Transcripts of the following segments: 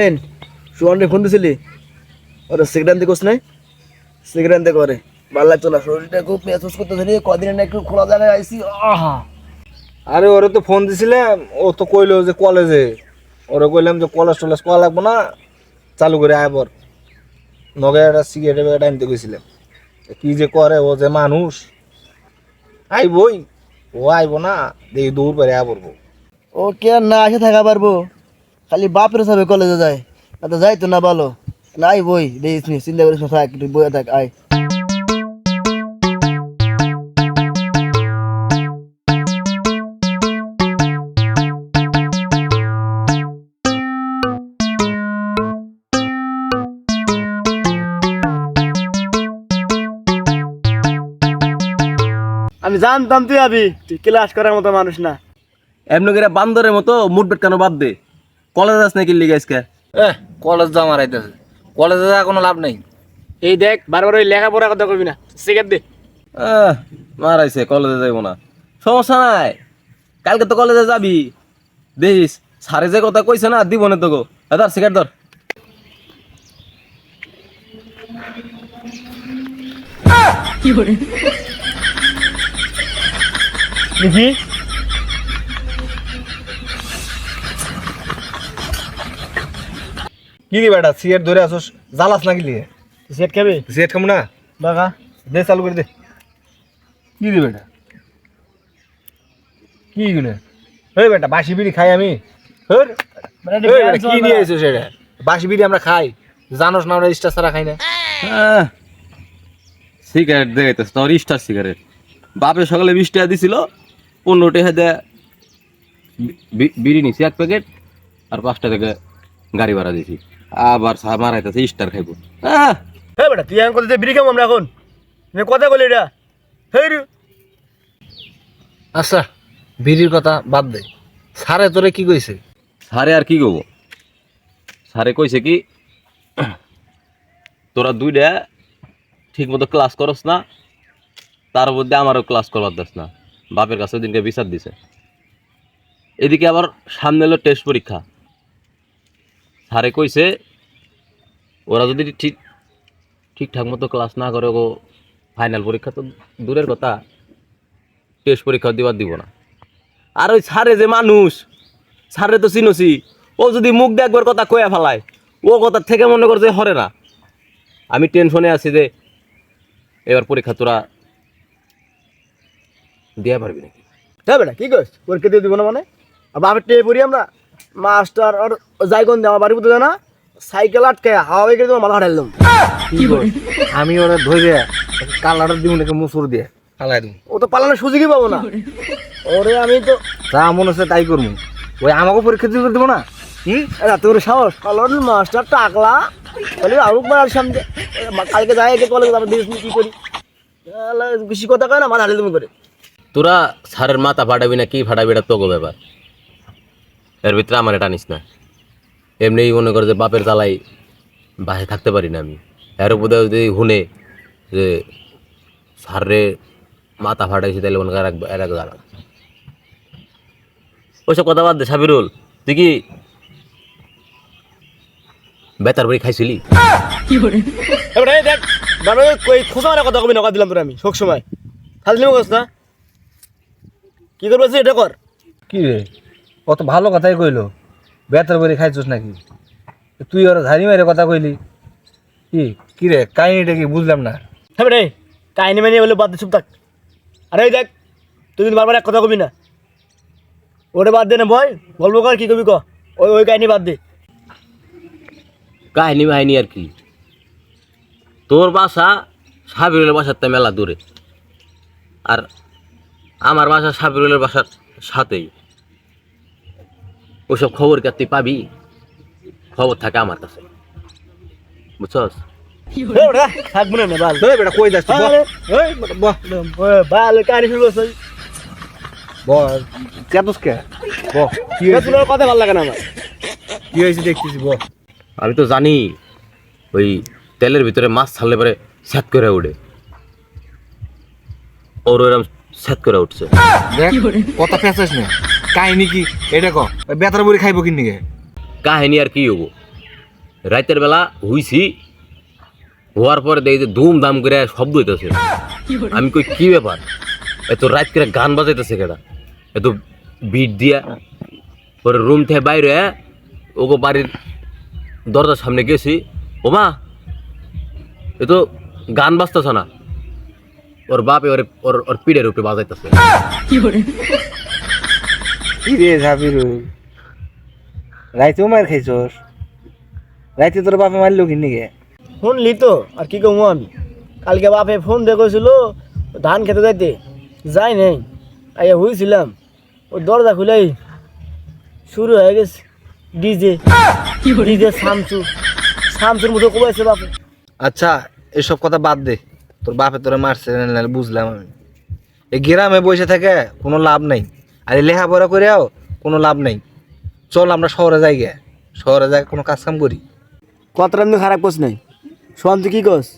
রাহেন সুয়ান্ডে phone দিছিলি? ওরা cigarette দিকে নাই? সিগারেট দিয়ে করে ভালো লাগতো না শরীরটা খুব মেহসুস করতেছে রে কদিন না একটু খোলা জায়গায় আইসি আহা। আরে ওরে তো ফোন দিছিলাম ও তো কইলো যে কলেজে। ওরে কইলাম যে কলেজ টলেজ করা লাগবো না চালু করে আয়বর নগে একটা সিগারেট ব্যাগটা আনতে গেছিলাম। কি যে করে ও যে মানুষ? আইবই ও আইব না দেখি দূর করে আয় পড়ব ও কে না আসে থাকা পারব। খালি বাপের সাথে কলেজে যায়। না তো যাইতো না ভালো। নাই বই, দেখিস নি, চিন্তা করিস না, থাক বইয়ে থাক, আয়। আমি জানতাম তুই আবি, তুই ক্লাস করার মতো মানুষ না। এমনি করে বান্দরের মতো মুড বেট কেন বাদ দে? কলেজ আস নাকি লিগে আজকে? এহ কলেজ যা মারাইতেছে। কলেজে যা কোনো লাভ নেই। এই দেখ বারবার ওই লেখাপড়ার কথা কবি না। সিগারেট দে। আহ, মারাইছে কলেজে যাইব না। সমস্যা নাই। কালকে তো কলেজে যাবি। দেখিস সারে যে কথা কইছে না দিব না তোকে। এ ধর সিগারেট ধর। দেখি। কি রে বেটা সিগারেট ধরে আসোস জ্বালাস না গিলি সেট খাবে? সিগারেট খাব না? দে চালু করে দে। কি রে বেটা? কি বেটা বাসি বিড়ি খাই আমি। হর কি নিয়ে আইছো সেটা বাসি বিড়ি আমরা খাই। জানোস না আমরা স্টার ছাড়া খাই না। সিগারেট দেখাইতেছ তোর স্টার সিগারেট। বাপে সকালে বিশ টাকা দিছিল পনেরো টাকা দেয় বিড়ি নিছি এক প্যাকেট আর পাঁচটা থেকে গাড়ি ভাড়া দিছি। আবার সা মারাইতেছে স্টার খাইব। হ্যাঁ বেটা তুই এখন কথা বিড়ি খাব আমরা এখন? কথা বলি এটা? হেই আচ্ছা বিড়ির কথা বাদ দে। স্যারে তোরে কি কইছে? সারে আর কি কব সারে কইছে কি তোরা দুইটা ঠিক মতো ক্লাস করস না তার মধ্যে আমারও ক্লাস করবার দাস না। বাপের কাছে দিনকে বিচার দিছে। এদিকে আবার সামনে এলো টেস্ট পরীক্ষা। স্যারে কইছে, ওরা যদি ঠিক, ঠিকঠাক মতো ক্লাস না করে ও ফাইনাল পরীক্ষা তো দূরের কথা টেস্ট পরীক্ষা দিবার দিব না। আর ওই স্যারে যে মানুষ, স্যারে তো চিনছি, ও যদি মুখ দিয়ে একবার কথা কয়ে ফেলায়, ও কথা থেকে মনে করছে হরে না। আমি টেনশনে আছি যে, এবার পরীক্ষা তোরা দেওয়া পারবি নাকি? হ্যাঁ বেটা কি কইস? পরীক্ষা দিয়ে দিব না মানে? আর বাপের টেয়ে পড়ি আমরা? মাস্টার আর যাই কোন আমার বাড়ি বুঝতে না। সাইকেল আটকে হাওয়া করে তোমার মাথা হারাইলাম কি করে আমি ওরা ধরে কালার দিব নাকি মুসুর দিয়ে। ফালাই দিব ও তো পালানোর সুযোগই পাবো না। ওরে আমি তো যা মন হচ্ছে তাই করব। ওই আমাকে পরীক্ষা দিয়ে দেবো না? হুম তোর সাহস। কালন মাস্টার টাকলা। বলে আরুক বার সামনে কালকে যাই আগে কলেজ তারপর দিস কি করি? বেশি কথা কয় না মাথা হারিয়ে তুমি করে। তোরা স্যারের মাথা ফাটাবি না কি ফাটাবি এটা তোকে ব্যাপার। এর ভিতরে আমার এটা নিস না। এমনিই মনে করে যে বাপের জ্বালাই বাসে থাকতে পারি না আমি। এর উপরে যদি শুনে যে স্যারে মাথা ফাটাইছি তাহলে মনে কর এক- এর এক জ্বালা। ওইসব কথা বাদ দে সাবিরুল তুই কি বেতার বাড়ি খাইছিলি? এবারে দেখ বাবা কই খোসা মারা কথা কবি না কথা দিলাম তোর আমি সব সময়। খালি না? কি করব এটা কর। কি রে? কত ভালো কথাই কইলো। বেতার করে খাইছিস নাকি? তুই ওরা ধারি মেরে কথা কইলি। কি কি রে কাহিনিটা কি বুঝলাম না। হ্যাঁ এই, কাহিনী মানি বলে বাদ দে চুপ থাক। আরে দেখ তুই কিন্তু বারবার এক কথা কবি না। ওটা বাদ দে না ভয় গল্প কর কি কবি ক? ওই ওই কাহিনী বাদ দে। কাহিনী বাহিনী আর কি? তোর বাসা সাবিরুলের বাসার তে মেলা দূরে। আর আমার বাসা সাবিরুলের বাসার সাথেই। ওসব খবর কি তুই পাবি? খবর থাকে আমার কাছে। বুঝছস? আমি তো জানি ওই তেলের ভিতরে মাছ ছাড়লে পরে স্যাত করে উঠে ওর ওরম স্যাত করে উঠছে। কথা পেঁচাস না। কাহিনী কি? এটা ক। বেতার বুড়ি খাইব কিনি গে কাহিনী আর কি হব? রাতের বেলা হুইছি হওয়ার পরে দেখি যে ধুম করে শব্দ হইতেছে। আমি কই কি ব্যাপার? এত রাত করে গান বাজাইতেছে কেডা? এত বিট দিয়া পরে রুম থেকে বাইরে ওগো বাড়ির দরজার সামনে গেছি। ও মা এ তো গান বাজতেছে না। ওর বাপে ওর ওর ওর পিঠের উপরে বাজাইতেছে। কি রে ঝাপিরু রাইতেও মার খাইছস? রাইতে তোর বাপে মারলো কিনি গে শুনলি তো আর কি কমু আমি? কালকে বাপে ফোন দিয়ে কইছিল ধান খেতে যাইতে। যাই নাই আইয়া হয়েছিলাম ওই দরজা খুলাই শুরু হয়ে গেছে। ডিজে ডিজে শামসু শামসুর মতো কমাইছে বাপে। আচ্ছা এসব কথা বাদ দে। তোর বাপে তোরা মারছে না বুঝলাম আমি। এই গ্রামে বসে থেকে কোনো লাভ নাই। আর এই লেখাপড়া করেও কোনো লাভ নাই। চল আমরা শহরে যাই গে। শহরে যাই কোনো কাজ কাম করি। কথাটা আমি খারাপ করছ নাই? শোন তুই কি কস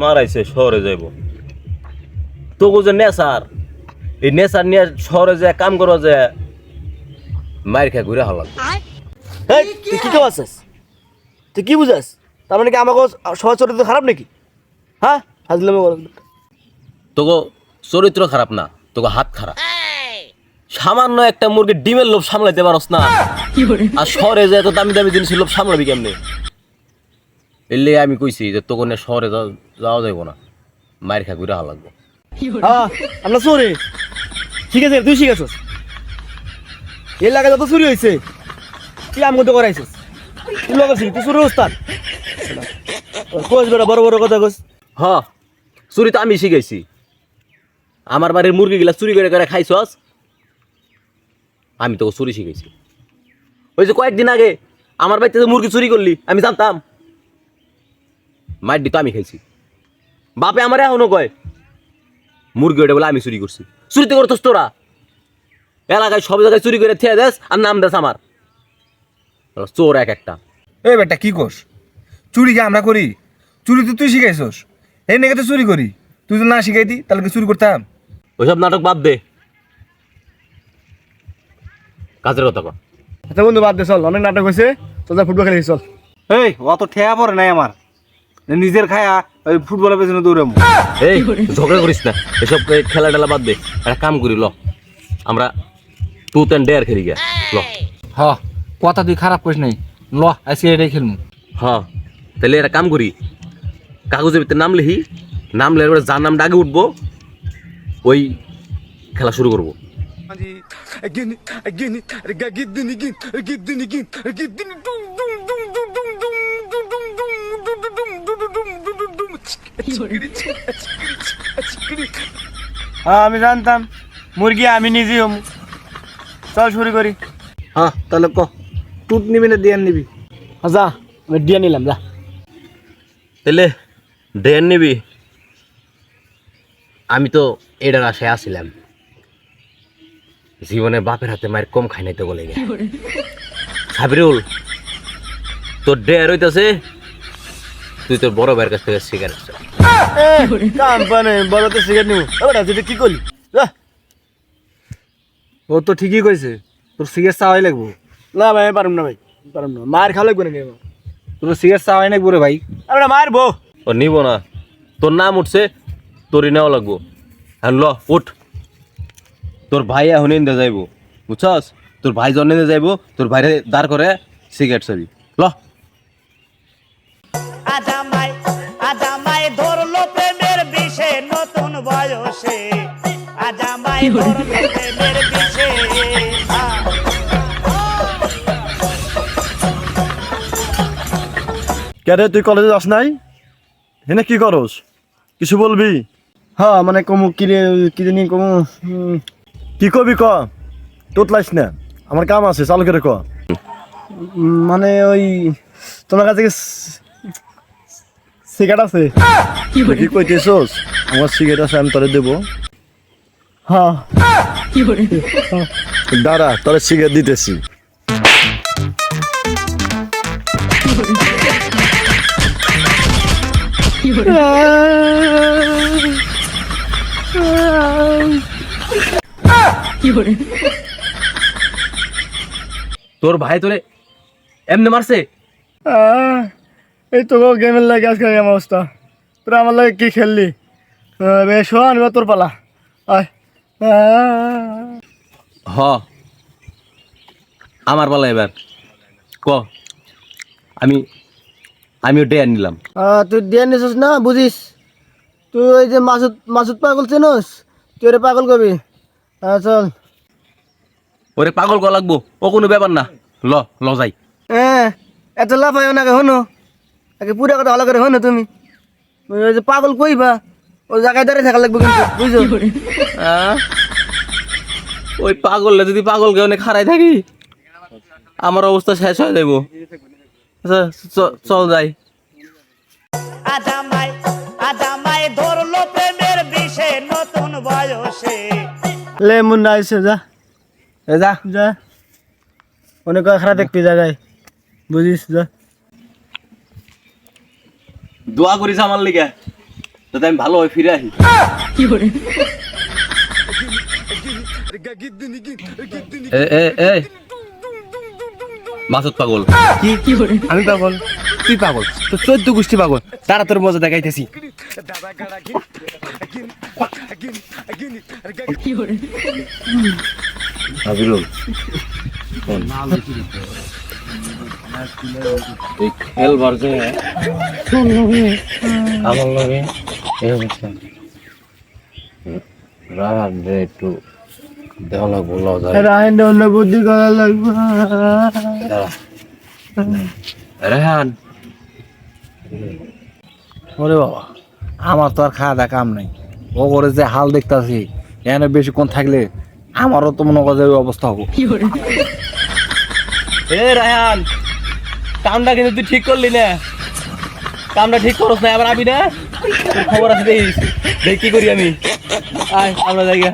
মারাইছে শহরে যাইব। তোকে যে নেশার এই নেশার নিয়ে শহরে যায় কাম করো যে মায়ের খেয়ে ঘুরে এই তুই কি কমাচ্ছিস তুই কি বুঝাস? তার মানে কি আমাকে সহজ চরিত্র খারাপ নাকি? হ্যাঁ? হাজলামে তোকে চরিত্র খারাপ না। তোকে হাত খারাপ। সামান্য একটা মুরগির ডিমের লোভ সামলাইতে পারস না। আর শহরে যায় তো দামি দামি জিনিসের লোভ সামলাবি কেমনে? এলে আমি কইছি যে তোকে নিয়ে শহরে যাওয়া- যাইব না। মায়ের খেয়ে ঘুরে হ্যাঁ আমরা চোরে। ঠিক আছে তুই শিখেছিস। এলাকায় যত চুরি হয়েছে তুই আমি মতো করাইছিস তুই লাগাচ্ছিস তুই চুরি ওস্তাদ। কোচ বেটা বড় বড় কথা কোচ হ চুরি তো আমি শিখাইছি। আমার বাড়ির মুরগিগুলা চুরি করে করে খাইছস? আমি তোকে চুরি শিখেছি ওই যে কয়েকদিন আগে আমার বাড়িতে মুরগি চুরি করলি, আমি জানতাম। মাইডি তো আমি খাইছি। বাপে আমার এখনও কয়, মুরগি ওটা বলে আমি চুরি করছি। চুরি তো করতস তোরা। এলাকায় সব জায়গায় চুরি করে থেয়ে দেস আর নাম দেস আমার। চোর এক একটা। এই বেটা, কি কোস? চুরি কি আমরা করি? চুরি তো তুই শিখাইছস। এই নাকি তো চুরি করি। তুই তো না শিখাইতি, তাহলে কি চুরি করতাম? ওইসব নাটক বাদ দে। কাজের কথা কর আচ্ছা বন্ধু বাদ দে চল। অনেক নাটক হয়েছে। চল যা ফুটবল খেলে চল। এই অত ঠেয়া পড়ে নাই আমার। নিজের খায়া ওই ফুটবলের পেছনে দৌড়াবো এই ঝগড়া করিস না। এসব খেলা টেলা বাদ দে। একটা কাম করি ল। আমরা টু অ্যান্ড ডেয়ার খেলি গিয়া ল। হ কথা তুই খারাপ করিস নাই। ল আজকে এটাই খেলমু। হ তাহলে একটা কাম করি। কাগজের ভিতরে নাম লিখি। নাম লেখার পরে যার নামটা আগে উঠবো ওই খেলা শুরু করব হ্যাঁ আমি জানতাম মুরগি আমি নিজেই হম চল শুরু করি হ্যাঁ তাহলে ক টুট নিবি না দিয়ান নিবি যা আমি দিয়ে নিলাম যা তাহলে ডেয়ার নিবি আমি তো এটার আশায় আসছিলাম জীবনে বাপের হাতে মায়ের কম খাই নাই তো বলে গে। সাবিরুল তোর ডেয়ার হইতাছে তুই তোর বড় ভাইয়ের কাছ থেকে সিগারেট বড় তো সিগারেট নিব ওটা কি করলি? ও তো ঠিকই কইছে তোর সিগারেট চাওয়াই লাগবো। না ভাই আমি পারুম না ভাই পারুম না। মার খাওয়া লাগবে নাকি? তোর সিগারেট চাওয়াই লাগবো রে ভাই। আমরা মারবো। ও নিব না। তোর নাম উঠছে তোরই নেওয়া লাগবো। হ্যাঁ ল উঠ। তোর ভাই এখন এনে যাইব বুঝছস? তোর ভাই জন এনে যাইব তোর ভাইরে দাঁড় করে সিগারেট চাবি ল। আজামাই আজামাই ধরলো প্রেমের বিষে নতুন বয়সে। আজামাই ধরলো প্রেমের বিষে কেরে তুই কলেজে যাস নাই? এনে কি করস? কিছু বলবি? হ্যাঁ মানে কমু কিরে কি জানি কমু কি কবি ক? তোতলাইস না। আমার কাম আছে চালু করে ক। মানে ওই তোমার কাছে সিগারেট আছে? কি কইতেছস? আমার সিগারেট আছে আমি তোরে দেবো। হ্যাঁ। দাঁড়া তোরে সিগারেট দিতেছি। তোর ভাই তোরে এমনি মারছে? এই তো গেমের লাগে আজকে এই অবস্থা। তোরা আমার লাগে কি খেললি? বেশ এবার তোর পালা। আয়। হ। আমার পালা এবার। ক। আমি আমিও ডে নিলাম। তুই দিয়ে নিছিস না? বুঝিস? তুই ওই যে মাসুদ মাসুদ পাগল চিনোস? তুই ওরে পাগল কবি হ্যাঁ চল। ওরে পাগল করা লাগবো ও কোনো ব্যাপার না। ল ল যাই। হ্যাঁ এত লাফাই ওনাকে হনো? আগে পুরা কথা ভালো করে হনো তুমি? ওই যে পাগল কইবা ওই জায়গায় দাঁড়িয়ে থাকা লাগবে কিন্তু বুঝছ? আহ? ওই পাগললে যদি পাগলকে অনেক হারাই থাকি আমার অবস্থা শেষ হয়ে যাইব। আচ্ছা, চল যাই। বয়সে? লে মুন্না আইসে যা। এ যা। যা। অনেক খারাপ দেখবি জায়গায়। বুঝিস যা। দোয়া করিস আমার লিগে যাতে আমি ভালো হয়ে ফিরে আসি কি এ এ। মাসুদ পাগল। কি? কি আমি পাগল। তুই পাগল। তো চোদ্দ গোষ্ঠী পাগল। তারা তোর মজা দেখাইতেছি। হাবিরুল এই খেলবার যে আমার লগে এই অবস্থা রাহান রে একটু দেওয়া লাগবো ল যাই অন্য বুদ্ধি করা লাগবে। রেহান। ওরে বাবা আমার তো আর খাওয়া দাওয়া কাম নাই। ও করে যে হাল দেখতাছি এখানে বেশিক্ষণ থাকলে আমারও তো মনে করে ওই অবস্থা হব। এ রাহান কামটা কিন্তু তুই ঠিক করলি না। কামটা ঠিক করস না আবার আবি না। খবর আছে দেখ কি করি আমি। আয় আমরা জায়গা